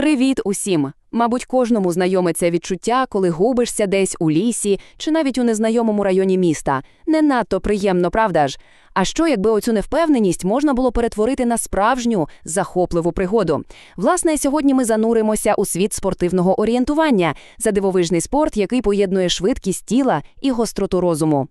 Привіт усім! Мабуть, кожному знайоме це відчуття, коли губишся десь у лісі чи навіть у незнайомому районі міста. Не надто приємно, правда ж? А що, якби оцю невпевненість можна було перетворити на справжню захопливу пригоду? Власне, сьогодні ми зануримося у світ спортивного орієнтування за дивовижний спорт, який поєднує швидкість тіла і гостроту розуму.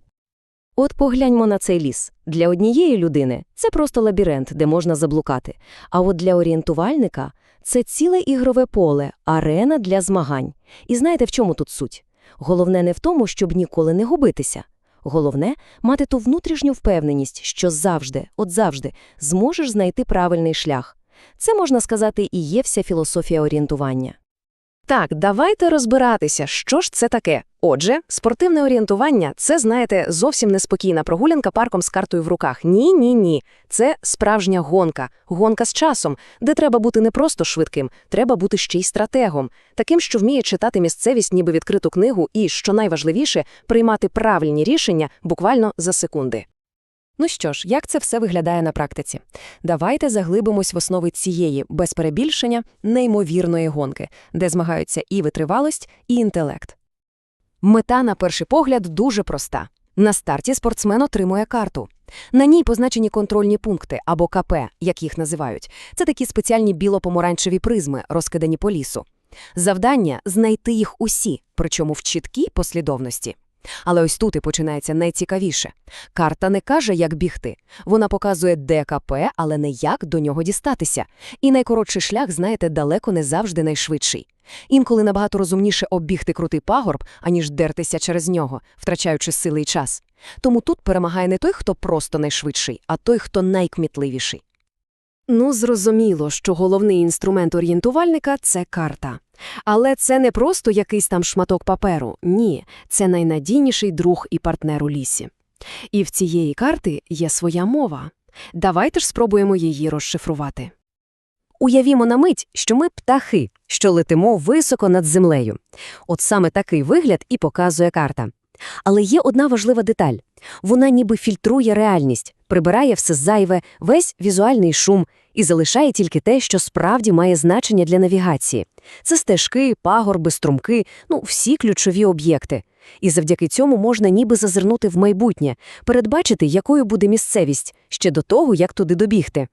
От погляньмо на цей ліс. Для однієї людини це просто лабіринт, де можна заблукати. А от для орієнтувальника це ціле ігрове поле, арена для змагань. І знаєте, в чому тут суть? Головне не в тому, щоб ніколи не губитися. Головне – мати ту внутрішню впевненість, що завжди, от завжди, зможеш знайти правильний шлях. Це, можна сказати, і є вся філософія орієнтування. Так, давайте розбиратися, що ж це таке. Отже, спортивне орієнтування це, знаєте, зовсім неспокійна прогулянка парком з картою в руках. Ні, ні, ні. Це справжня гонка, гонка з часом, де треба бути не просто швидким, треба бути ще й стратегом, таким, що вміє читати місцевість, ніби відкриту книгу, і, що найважливіше, приймати правильні рішення буквально за секунди. Ну що ж, як це все виглядає на практиці? Давайте заглибимось в основи цієї, без перебільшення, неймовірної гонки, де змагаються і витривалость, і інтелект. Мета, на перший погляд, дуже проста. На старті спортсмен отримує карту. На ній позначені контрольні пункти або КП, як їх називають. Це такі спеціальні біло-помаранчеві призми, розкидані по лісу. Завдання – знайти їх усі, причому в чіткій послідовності. Але ось тут і починається найцікавіше. Карта не каже, як бігти. Вона показує, де КП, але не як до нього дістатися. І найкоротший шлях, знаєте, далеко не завжди найшвидший. Інколи набагато розумніше оббігти крутий пагорб, аніж дертися через нього, втрачаючи сили й час. Тому тут перемагає не той, хто просто найшвидший, а той, хто найкмітливіший. Ну, зрозуміло, що головний інструмент орієнтувальника це карта. Але це не просто якийсь там шматок паперу. Ні, це найнадійніший друг і партнер у лісі. І в цієї карти є своя мова. Давайте ж спробуємо її розшифрувати. Уявімо на мить, що ми птахи, що летимо високо над землею. От саме такий вигляд і показує карта. Але є одна важлива деталь. Вона ніби фільтрує реальність, прибирає все зайве, весь візуальний шум і залишає тільки те, що справді має значення для навігації. Це стежки, пагорби, струмки, ну, всі ключові об'єкти. І завдяки цьому можна ніби зазирнути в майбутнє, передбачити, якою буде місцевість, ще до того, як туди добігти.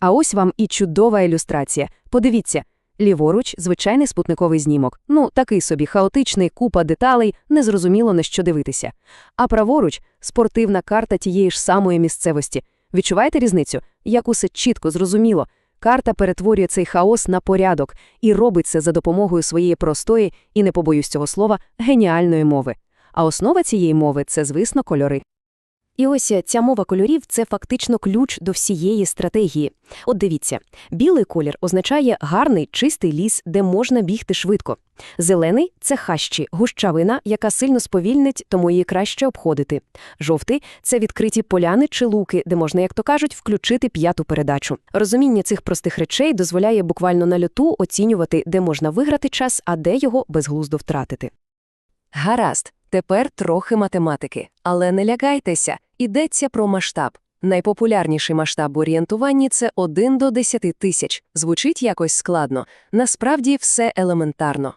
А ось вам і чудова ілюстрація. Подивіться, ліворуч – звичайний спутниковий знімок. Ну, такий собі хаотичний, купа деталей, незрозуміло на що дивитися. А праворуч – спортивна карта тієї ж самої місцевості. Відчуваєте різницю? Як усе чітко, зрозуміло. Карта перетворює цей хаос на порядок і робить це за допомогою своєї простої і, не побоюсь цього слова, геніальної мови. А основа цієї мови – це, звісно, кольори. І ось ця мова кольорів – це фактично ключ до всієї стратегії. От дивіться, білий колір означає гарний, чистий ліс, де можна бігти швидко. Зелений – це хащі, гущавина, яка сильно сповільнить, тому її краще обходити. Жовтий – це відкриті поляни чи луки, де можна, як то кажуть, включити п'яту передачу. Розуміння цих простих речей дозволяє буквально на льоту оцінювати, де можна виграти час, а де його безглуздо втратити. Гаразд, тепер трохи математики. Але не лякайтеся, ідеться про масштаб. Найпопулярніший масштаб в орієнтуванні – це 1 до 10 тисяч. Звучить якось складно. Насправді все елементарно.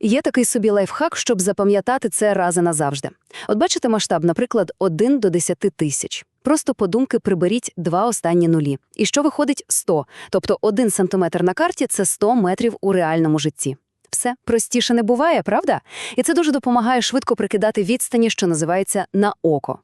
Є такий собі лайфхак, щоб запам'ятати це рази назавжди. От бачите масштаб, наприклад, 1 до 10 тисяч. Просто подумки приберіть два останні нулі. І що виходить 100. Тобто 1 сантиметр на карті – це 100 метрів у реальному житті. Все простіше не буває, правда? І це дуже допомагає швидко прикидати відстані, що називається на око.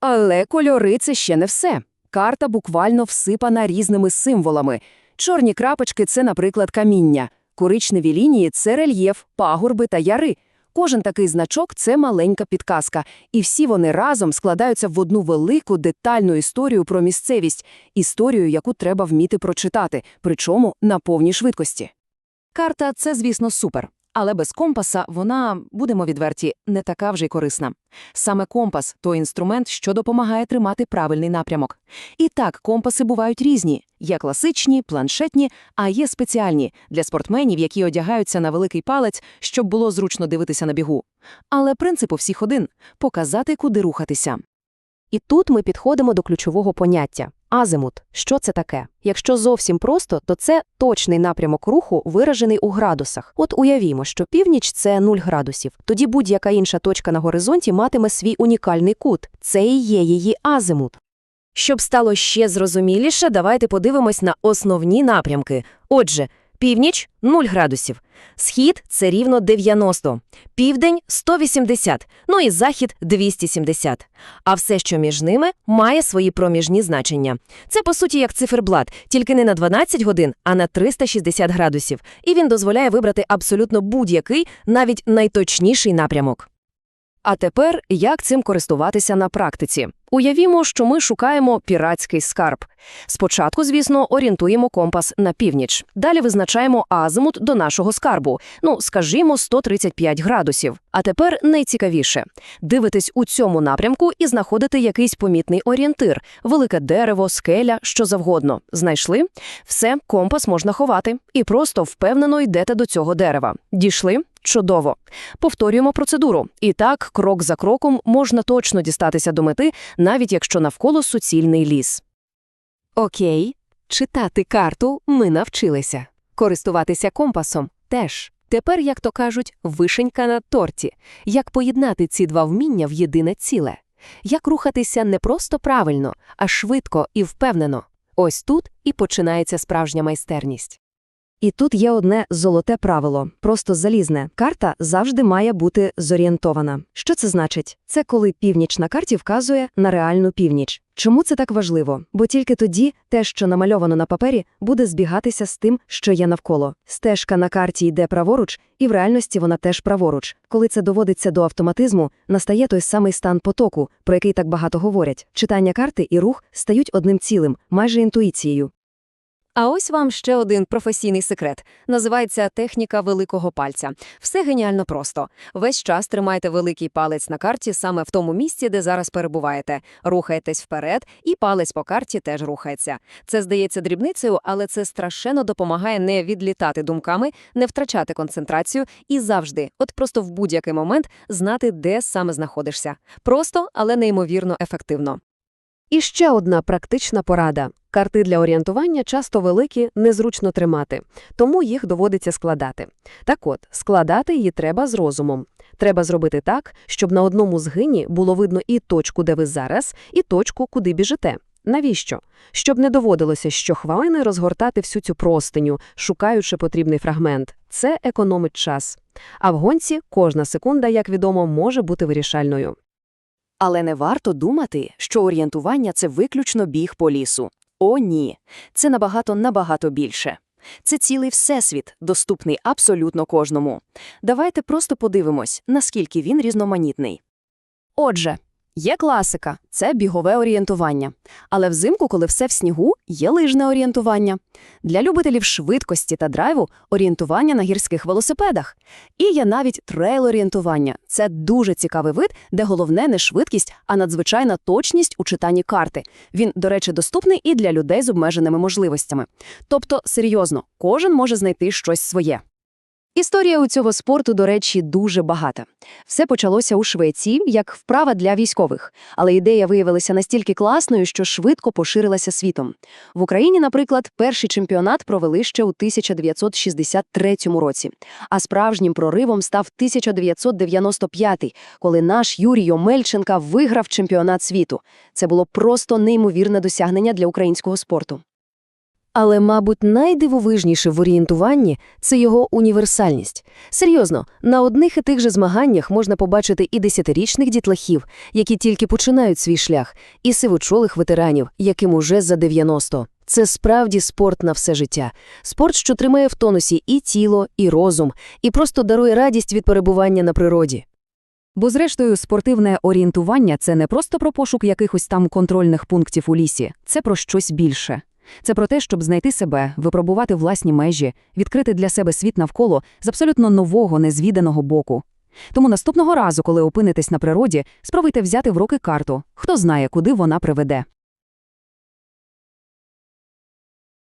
Але кольори – це ще не все. Карта буквально всипана різними символами. Чорні крапочки – це, наприклад, каміння. Коричневі лінії – це рельєф, пагорби та яри. Кожен такий значок – це маленька підказка. І всі вони разом складаються в одну велику детальну історію про місцевість. Історію, яку треба вміти прочитати, причому на повній швидкості. Карта – це, звісно, супер. Але без компаса вона, будемо відверті, не така вже й корисна. Саме компас – той інструмент, що допомагає тримати правильний напрямок. І так, компаси бувають різні. Є класичні, планшетні, а є спеціальні – для спортсменів, які одягаються на великий палець, щоб було зручно дивитися на бігу. Але принцип у всіх один – показати, куди рухатися. І тут ми підходимо до ключового поняття – азимут. Що це таке? Якщо зовсім просто, то це точний напрямок руху, виражений у градусах. От уявімо, що північ – це 0 градусів. Тоді будь-яка інша точка на горизонті матиме свій унікальний кут. Це і є її азимут. Щоб стало ще зрозуміліше, давайте подивимось на основні напрямки. Отже, північ – 0 градусів, схід – це рівно 90, південь – 180, ну і захід – 270. А все, що між ними, має свої проміжні значення. Це, по суті, як циферблат, тільки не на 12 годин, а на 360 градусів. І він дозволяє вибрати абсолютно будь-який, навіть найточніший напрямок. А тепер як цим користуватися на практиці? Уявімо, що ми шукаємо піратський скарб. Спочатку, звісно, орієнтуємо компас на північ. Далі визначаємо азимут до нашого скарбу. Ну, скажімо, 135 градусів. А тепер найцікавіше. Дивитесь у цьому напрямку і знаходите якийсь помітний орієнтир. Велике дерево, скеля, що завгодно. Знайшли? Все, компас можна ховати. І просто впевнено йдете до цього дерева. Дійшли? Чудово. Повторюємо процедуру. І так, крок за кроком, можна точно дістатися до мети, навіть якщо навколо суцільний ліс. Окей, читати карту ми навчилися. Користуватися компасом теж. Тепер, як то кажуть, вишенька на торті. Як поєднати ці два вміння в єдине ціле? Як рухатися не просто правильно, а швидко і впевнено? Ось тут і починається справжня майстерність. І тут є одне золоте правило, просто залізне. Карта завжди має бути зорієнтована. Що це значить? Це коли північ на карті вказує на реальну північ. Чому це так важливо? Бо тільки тоді те, що намальовано на папері, буде збігатися з тим, що є навколо. Стежка на карті йде праворуч, і в реальності вона теж праворуч. Коли це доводиться до автоматизму, настає той самий стан потоку, про який так багато говорять. Читання карти і рух стають одним цілим, майже інтуїцією. А ось вам ще один професійний секрет. Називається техніка великого пальця. Все геніально просто. Весь час тримайте великий палець на карті саме в тому місці, де зараз перебуваєте. Рухаєтесь вперед, і палець по карті теж рухається. Це здається дрібницею, але це страшенно допомагає не відлітати думками, не втрачати концентрацію і завжди, от просто в будь-який момент, знати, де саме знаходишся. Просто, але неймовірно ефективно. І ще одна практична порада. Карти для орієнтування часто великі, незручно тримати, тому їх доводиться складати. Так от, складати її треба з розумом. Треба зробити так, щоб на одному згині було видно і точку, де ви зараз, і точку, куди біжите. Навіщо? Щоб не доводилося щохвилини розгортати всю цю простиню, шукаючи потрібний фрагмент. Це економить час. А в гонці кожна секунда, як відомо, може бути вирішальною. Але не варто думати, що орієнтування – це виключно біг по лісу. О, ні. Це набагато-набагато більше. Це цілий всесвіт, доступний абсолютно кожному. Давайте просто подивимось, наскільки він різноманітний. Отже, є класика – це бігове орієнтування. Але взимку, коли все в снігу, є лижне орієнтування. Для любителів швидкості та драйву – орієнтування на гірських велосипедах. І є навіть трейл-орієнтування. Це дуже цікавий вид, де головне не швидкість, а надзвичайна точність у читанні карти. Він, до речі, доступний і для людей з обмеженими можливостями. Тобто, серйозно, кожен може знайти щось своє. Історія у цього спорту, до речі, дуже багата. Все почалося у Швеції як вправа для військових, але ідея виявилася настільки класною, що швидко поширилася світом. В Україні, наприклад, перший чемпіонат провели ще у 1963 році, а справжнім проривом став 1995, коли наш Юрій Омельченка виграв чемпіонат світу. Це було просто неймовірне досягнення для українського спорту. Але, мабуть, найдивовижніше в орієнтуванні – це його універсальність. Серйозно, на одних і тих же змаганнях можна побачити і десятирічних дітлахів, які тільки починають свій шлях, і сивочолих ветеранів, яким уже за 90. Це справді спорт на все життя. Спорт, що тримає в тонусі і тіло, і розум, і просто дарує радість від перебування на природі. Бо, зрештою, спортивне орієнтування – це не просто про пошук якихось там контрольних пунктів у лісі, це про щось більше. Це про те, щоб знайти себе, випробувати власні межі, відкрити для себе світ навколо з абсолютно нового, незвіданого боку. Тому наступного разу, коли опинитесь на природі, спробуйте взяти в руки карту. Хто знає, куди вона приведе.